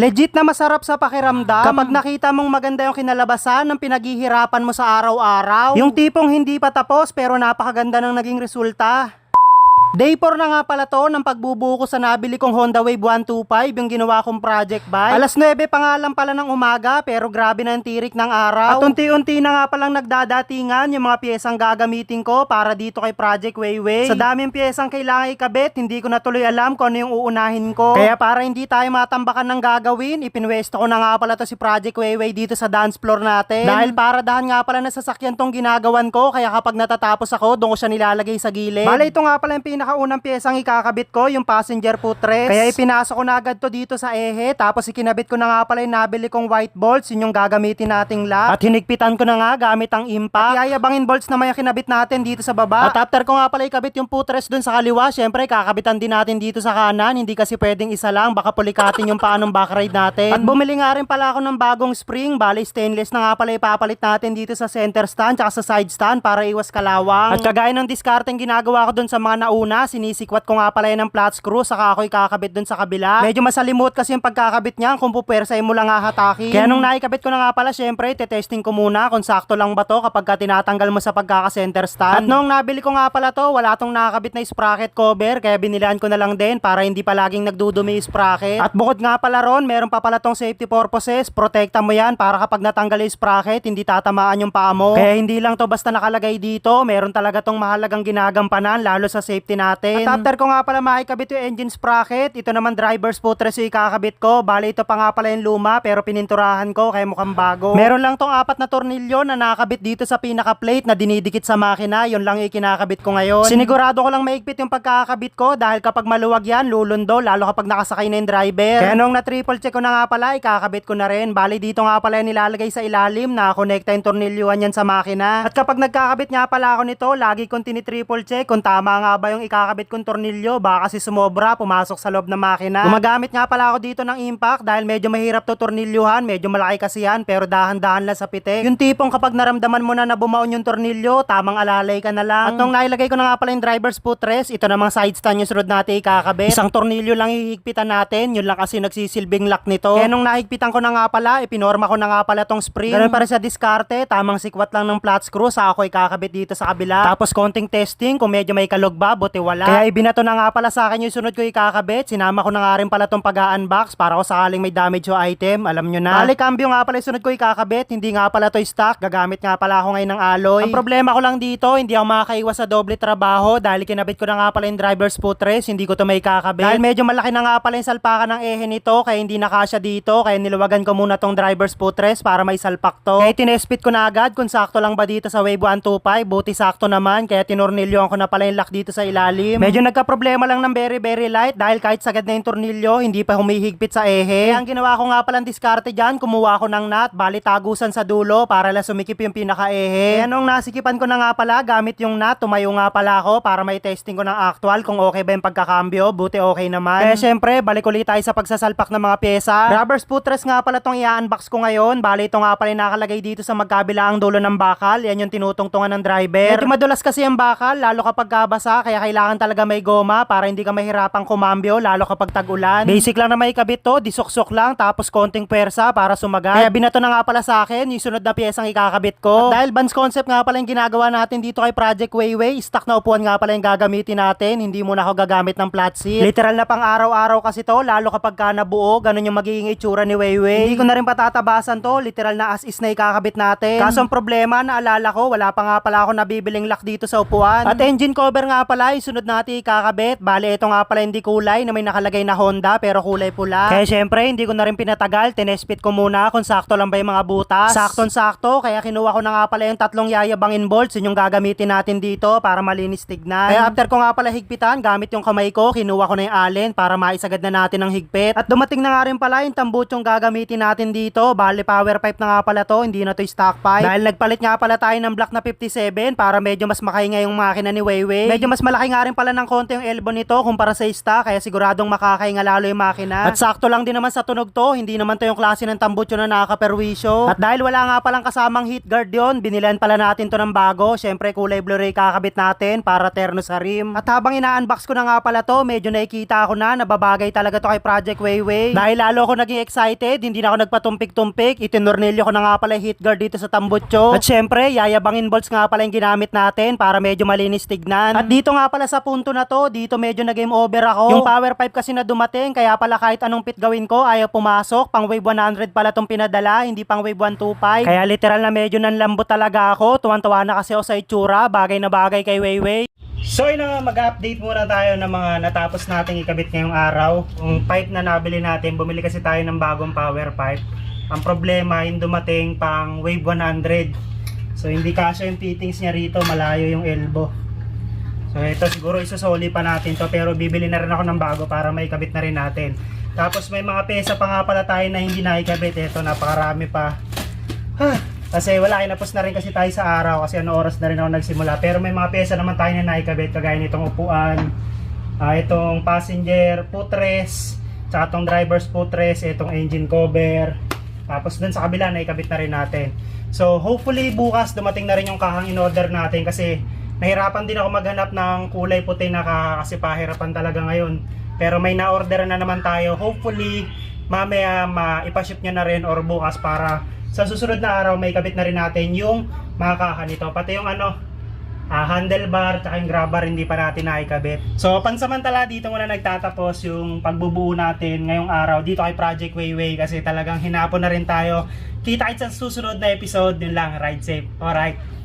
Legit na masarap sa pakiramdam kapag nakita mong maganda yung kinalabasan ng pinaghihirapan mo sa araw-araw. Yung tipong hindi pa tapos pero napakaganda ng naging resulta. Day 4 na nga pala to ng pagbubuko sa nabili kong Honda Wave 125 yung ginawa kong project bike. Alas 9 pa nga lang pala ng umaga pero grabe na ang tirik ng araw. At unti-unti na nga palang nagdadatingan yung mga piyesang gagamitin ko para dito kay Project Wayway. Sa daming piyesang kailangan ikabit, hindi ko na tuloy alam kung ano yung uunahin ko. Kaya para hindi tayo matambakan ng gagawin, ipinwesto ko na nga pala to si Project Wayway dito sa dance floor natin. Dahil para dahan nga pala na sasakyan tong ginagawan ko, kaya kapag natatapos ako, doon ko siya nilalagay sa gilid. Bale, ito nga pala yung pinakaunang piyesang ikakabit ko, yung passenger footrest. Kaya ipinasok ko na agad to dito sa ehe, tapos ikinabit ko na nga pala yung nabili kong white bolts, yun yung gagamitin nating lock. At hinigpitan ko na nga gamit ang impact. At yayabangin bolts naman yung kinabit natin dito sa baba. At after ko nga pala ikabit yung footrest dun sa kaliwa, syempre kakabitan din natin dito sa kanan, hindi kasi pwedeng isa lang, baka pulikatin yung paanong backride natin. At bumili nga rin pala ako ng bagong spring, bali stainless na nga pala ipapalit natin dito sa center stand, tsaka sa side stand para iwas kalawang. At kagaya ng discarding ginagawa ko dun sa mga nauna, sinisikwat ko nga pala yan ng flat screw, saka ako ikakabit dun sa kabila. Medyo masalimot kasi yung pagkakabit niya, kung pupersay mo lang hahatakin. Kaya nung naikabit ko na nga pala, syempre, tetesting ko muna kung sakto lang ba to kapag ka tinatanggal mo sa pagkaka-center stand. At nung nabili ko nga pala to, wala tong nakakabit na sprocket cover, kaya binilihan ko na lang din para hindi pa laging nagdudumi yung sprocket. At bukod nga pala ron, meron pa pala tong safety purposes, protekta mo yan para kapag natanggal yung sprocket, hindi tatamaan yung paa mo. Kaya hindi lang to basta nakalagay dito, meron talaga tong mahalagang ginagampanan, lalo sa safety natin. At after ko nga pala makikabit yung engine sprocket, ito naman driver's footrest yung ikakabit ko. Bale, ito pa nga pala yung luma, pero pininturahan ko, kaya mukhang bago. Meron lang tong apat na tornilyo na nakakabit dito sa pinaka-plate na dinidikit sa makina, yun lang yung kinakabit ko ngayon. Sinigurado ko lang maigpit yung pagkakabit ko dahil kapag maluwag yan, lulundo, lalo kapag nakasakay na yung driver. Kaya nung na-triple check ko na nga pala, ikakabit ko na rin. Bali, dito nga pala yung nilalagay sa ilalim, nakakonekta yung tornilyuhan yan sa makina. At kapag nagkakabit nga pala ako nito, lagi kong tinitriple check kung tama nga ba yung ikakabit kong tornilyo, baka kasi sumobra, pumasok sa loob ng makina. Gumagamit nga pala ako dito ng impact dahil medyo mahirap to tornilyuhan, medyo malaki kasi yan, pero dahan-dahan lang sa pitik. Yung tipong kapag naramdaman mo na na bumaon yung tornilyo, tamang alalay ka na lang. At nung nailagay ko na nga pala yung driver's footrest, ito namang side stand yung sunod natin ikakabit. Isang tornilyo lang hihigpitan natin, yun lang kasi nagsisilbing lock nito. Kaya nung nahigpitan ko na nga pala, ipinorma ko na nga pala tong spring. Ganun para sa diskarte, tamang sikwat lang ng flat screw, sa ako ikakabit dito sa kabila. Tapos konting testing, kung medyo may kalog ba, buti wala. Kaya ibinato na nga pala sa akin yung sunod ko ikakabit, sinama ko na nga rin pala tong pag-unbox para ko sakaling may damage o item, alam nyo na. Bali, cambio nga pala yung sunod ko ikakabit, hindi nga pala to stock, gagamit nga pala ako ngayon ng alloy. Ang problema ko lang dito, hindi ako makakaiwas sa doble trabaho dahil kinabit ko na nga pala yung driver's footrest, hindi ko to may kakabit. Dahil medyo malaki na nga pala yung salpakan ng ehe nito, kaya hindi nakasya dito, kaya niluwagan ko muna tong driver's footrest para may salpak to. Kaya tinespit ko na agad kung sakto lang ba dito sa Wave 125, buti sakto naman, kaya tinornilyoan ko na pala yung lock dito sa ilalim. Medyo nagka-problema lang ng very very light dahil kahit sagad na yung tornilyo, hindi pa humihigpit sa ehe. Kaya ang ginawa ko nga palang diskarte dyan, kumuha ko ng nut, bali tagusan sa dulo para lang sumikip yung pinaka-ehe. Kaya nung nasikipan ko na nga pala gamit yung nut, tumayo nga pala ako para may testing ko ng actual kung okay ba yung pagkakambyo, buti okay naman. Kaya syempre, balik ulit tayo sa pagsasalpak ng mga pyesa. Rubber footrest nga pala tong i-unbox ko ngayon, bali ito nga pala nakalagay dito sa magkabilaang dulo ng bakal, yan yung tinutungtungan ng driver. Medyo madulas kasi ang bakal, lalo kapag kabasa, kaya kailangan talaga may goma para hindi ka mahirapang kumambyo, lalo kapag tag-ulan. Basic lang na may kabit to, disuksok lang, tapos konting pwersa para sumagat. Kaya binato na nga pala sa akin, yung sunod na piyesang ikakabit ko. At dahil Vans concept nga pala yung ginagawa natin dito kay Project Wayway, stock na upuan nga pala yung gagamitin natin, hindi muna ako gagamit ng flat seat. Literal na pang araw-araw kasi to, lalo kapag ka nabuo, ganun yung magiging itsura ni Wayway. Hindi ko na rin patatabasan to, literal na as is na ikakabit natin. Kaso ang problema, naalala ko, wala pa nga pala ako nabibiling lock dito sa upuan. At engine cover nga pala, sunod natin ikakabit. Bale, ito nga pala hindi kulay na may nakalagay na Honda pero kulay pula. Kaya syempre, hindi ko na rin pinatagal, tinespit ko muna kung sakto lang ba yung mga butas. Sakton-sakto, kaya kinuha ko na nga pala yung tatlong yayabangin bolts, yun yung gagamitin natin dito para malinis tignan. Kaya after ko nga pala higpitan, gamit yung kamay ko, kinuha ko na yung allen para maisagad na natin ang higpit. At dumating na nga rin pala yung tambut yung gagamitin natin dito. Bale, power pipe na nga pala to, hindi na to stock pipe. Dahil nagpalit nga pala tayo ng block na 57 para medyo mas makahinga yung makina ni Wayway. Medyo mas malaki nga rin pala ng konti yung elbow nito kumpara sa ista kaya siguradong makakainga lalo yung makina. At sakto lang din naman sa tunog to, hindi naman to yung klase ng tambutso na nakakaperwisyo. At dahil wala nga palang kasamang heat guard yon, binilan pala natin to ng bago. Syempre kulay Blu-ray kakabit natin para terno sa rim. At habang ina-unbox ko na nga pala to, medyo nakikita ko na nababagay talaga to kay Project Wayway. Dahil lalo ako naging excited, hindi na ako nagpatumpik-tumpik, itinornilyo ko na nga pala heat guard dito sa tambutso. At syempre, yayabangin bolts nga pala yung ginamit natin para medyo malinis tignan. At dito nga pala sa punto na to, dito medyo nag-game over ako. Yung power pipe kasi na dumating, kaya pala kahit anong pit gawin ko, ayaw pumasok. Pang wave 100 pala tong pinadala, hindi pang wave 125. Kaya literal na medyo nanlambot talaga ako. Tuwan-tuwa na kasi ako sa itsura, bagay na bagay kay Wayway. So yun na nga, mag-update muna tayo ng mga natapos nating ikabit ngayong araw. Yung pipe na nabili natin, bumili kasi tayo ng bagong power pipe. Ang problema, yung dumating pang wave 100. So hindi kasya yung fittings niya rito, malayo yung elbow. So ito siguro isusoli pa natin to pero bibili na rin ako ng bago para may kabit na rin natin. Tapos may mga pesa pa nga pala tayo na hindi naikabit. Ito napakarami pa. Ah, kasi wala, inapos na rin kasi tayo sa araw kasi ano oras na rin ako nagsimula. Pero may mga pesa naman tayo na naikabit kagaya nitong upuan, ah, itong passenger footrest, tsaka itong driver's footrest, itong engine cover. Tapos dun sa kabila naikabit na rin natin. So hopefully bukas dumating na rin yung kahang in-order natin kasi nahirapan din ako maghanap ng kulay puti na ka kasi pahirapan talaga ngayon. Pero may na-order na naman tayo. Hopefully mamaya maipaship nyo na rin or bukas para sa susunod na araw may kabit na rin natin yung mga nito. Pati yung ano, ah, handlebar at yung grabber hindi pa natin naikabit. So pansamantala dito muna nagtatapos yung pagbubuo natin ngayong araw dito kay Project Wayway kasi talagang hinapon na rin tayo. Kita kita sa susunod na episode din lang. Ride safe. Alright.